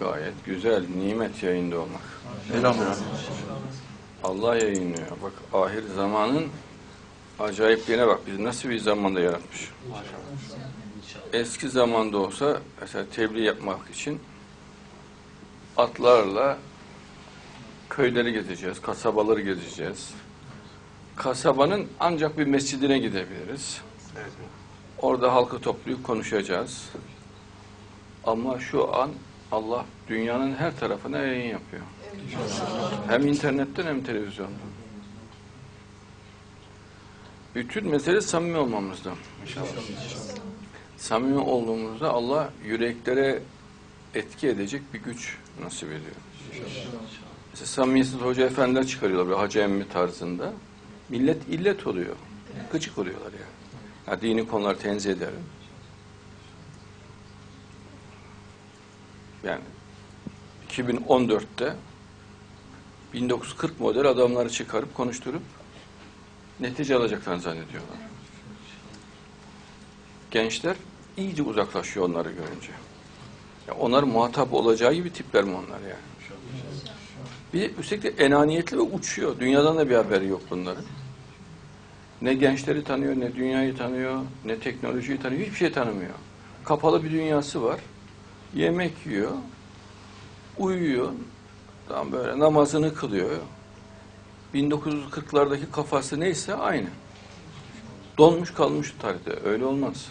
Gayet güzel, nimet yayında olmak. Elhamdülillah. Allah yayınlıyor. Bak ahir zamanın acayipliğine bak. Bizi nasıl bir zamanda yaratmış. Eski zamanda olsa mesela tebliğ yapmak için atlarla köyleri gezeceğiz, kasabaları gezeceğiz. Kasabanın ancak bir mescidine gidebiliriz. Evet. Orada halkı toplayıp konuşacağız. Ama şu an Allah dünyanın her tarafına yayın yapıyor. Hem internetten hem televizyondan. Bütün mesele samimi olmamızda. Samimi olduğumuzda Allah yüreklere etki edecek bir güç nasip ediyor. Mesela samimiyetsiz hoca efendiler çıkarıyorlar böyle hacı emmi tarzında. Millet illet oluyor. Gıcık oluyorlar yani. Ya dini konuları tenzih ederim. Yani 2014'te 1940 model adamları çıkarıp konuşturup netice alacaklarını zannediyorlar. Gençler iyice uzaklaşıyor onları görünce. Ya onlar muhatap olacağı gibi tipler mi onlar yani? Bir de üstelik enaniyetli ve uçuyor. Dünyadan da bir haberi yok bunların. Ne gençleri tanıyor, ne dünyayı tanıyor, ne teknolojiyi tanıyor, hiçbir şey tanımıyor. Kapalı bir dünyası var. Yemek yiyor, uyuyor, tam böyle namazını kılıyor. 1940'lardaki kafası neyse aynı. Donmuş kalmış tarihte. Öyle olmaz.